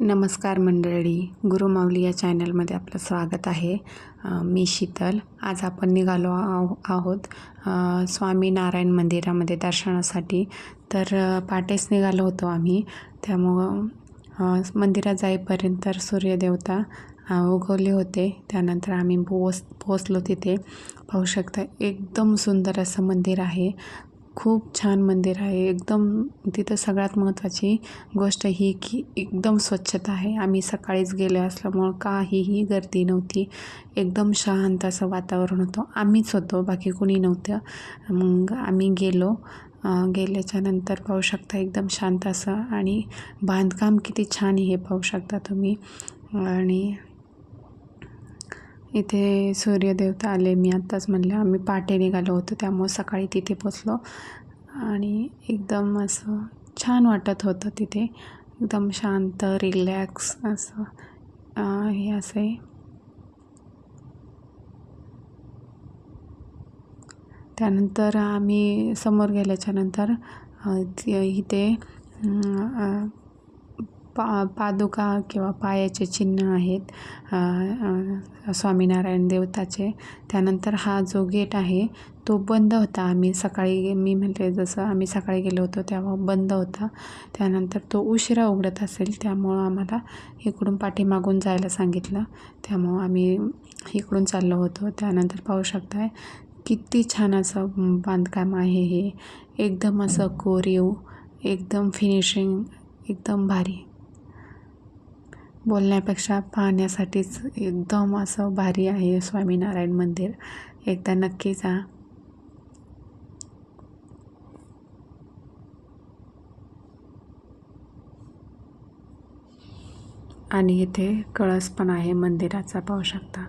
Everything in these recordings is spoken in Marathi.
नमस्कार मंडळी गुरुमाऊली या चॅनलमध्ये आपलं स्वागत आहे. मी शीतल. आज आपण निघालो आहो आहोत स्वामीनारायण मंदिरामध्ये दर्शनासाठी. तर पाटेच निघालो होतो आम्ही. त्यामुळं मंदिरात जाईपर्यंत तर सूर्यदेवता उगवले होते. त्यानंतर आम्ही पोच पोचलो तिथे. पाहू शकता एकदम सुंदर असं मंदिर आहे. खूप छान मंदिर आहे. एकदम तिथं सगळ्यात महत्त्वाची गोष्ट ही की एकदम स्वच्छता आहे. आम्ही सकाळीच गेले असल्यामुळं काहीही गर्दी नव्हती. एकदम शांत असं वातावरण होतं. आम्हीच होतो बाकी कोणी नव्हतं. मग आम्ही गेलो. गेल्याच्यानंतर पाहू शकता एकदम शांत असं आणि बांधकाम किती छान हे पाहू शकता तुम्ही. आणि इथे सूर्यदेवता आले. मी आत्ताच म्हणलं आम्ही पहाटे निघालो होतो त्यामुळे सकाळी तिथे पोचलो. आणि एकदम असं छान वाटत होतं तिथे. एकदम शांत रिलॅक्स असं. हे असं आहे. त्यानंतर आम्ही समोर गेल्याच्यानंतर इथे पा पादुका किंवा पायाचे चिन्ह आहेत स्वामीनारायण देवताचे. त्यानंतर हा जो गेट आहे तो बंद होता. आम्ही सकाळी मी म्हटले जसं आम्ही सकाळी गेलो होतो तेव्हा बंद होता. त्यानंतर तो उशिरा उघडत असेल त्यामुळं आम्हाला इकडून पाठीमागून जायला सांगितलं. त्यामुळं आम्ही इकडून चाललो होतो. त्यानंतर पाहू शकताय किती छान असं बांधकाम आहे हे. एकदम असं कोरीव एकदम फिनिशिंग एकदम भारी. बोलण्यापेक्षा पाहण्यासाठीच एकदम असं भारी आहे स्वामीनारायण मंदिर. एकदा नक्की जा. आणि इथे कळस पण आहे मंदिराचा पाहू शकता.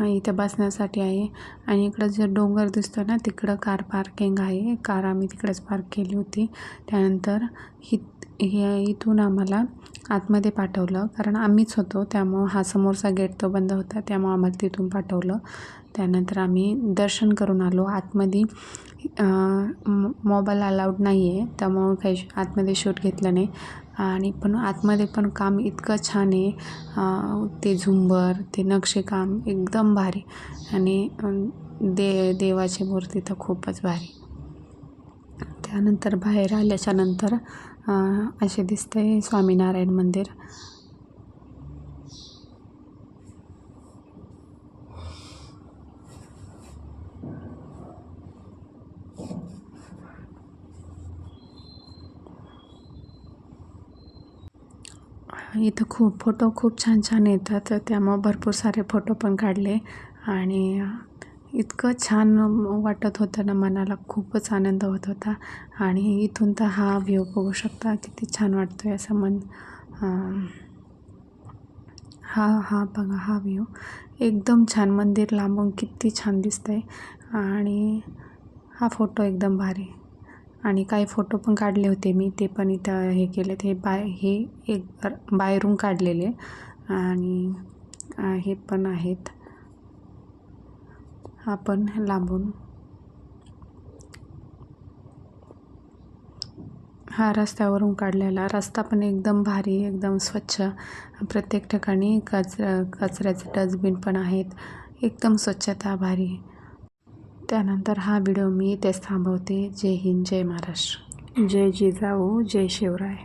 हा इथं बसण्यासाठी आहे. आणि इकडं जे डोंगर दिसतो ना तिकडं कार पार्किंग आहे. कार आम्ही तिकडेच पार्क केली होती. त्यानंतर हि हे इथून आम्हाला आतमध्ये पाठवलं. कारण आम्हीच होतो त्यामुळं हा समोरचा गेट तो बंद होता. त्यामुळं आम्हाला तिथून पाठवलं. त्यानंतर आम्ही दर्शन करून आलो. आतमध्ये मोबाईल अलाउड नाही आहे त्यामुळं काही आतमध्ये शूट घेतलं नाही. आणि पण आतमध्ये पण काम इतकं छान आहे. ते झुंबर ते नक्षीकाम एकदम भारी. आणि दे देवाची मूर्ती तर खूपच भारी. त्यानंतर बाहेर आल्याच्यानंतर असे दिसतंय स्वामीनारायण मंदिर. इथं खूप फोटो खूप छान छान येतात. त्यामुळं भरपूर सारे फोटो पण काढले. आणि इतकं छान वाटत होतं ना मनाला. खूपच आनंद होत होता. आणि इथून तर हा व्ह्यू बघू शकता. किती छान वाटतो आहे असं मन. हा हा बघा हा व्ह्यू. एकदम छान. मंदिर लांबून किती छान दिसतंय. आणि हा फोटो एकदम भारी. आणि काही फोटो पण काढले होते मी ते पण इथं हे केले हे बाय हे एक बाहेरून काढलेले आणि हे पण आहेत. हा पण लांबून. हा रस्त्यावरून काढलेला. रस्ता पण एकदम भारी एकदम स्वच्छ. प्रत्येक ठिकाणी कचरा कचऱ्याचे डस्टबिन पण आहेत. एकदम स्वच्छता भारी. त्यानंतर हा व्हिडिओ मी इथेच थांबवते. जय हिंद जय महाराष्ट्र. जय जिजाऊ जय शिवराय.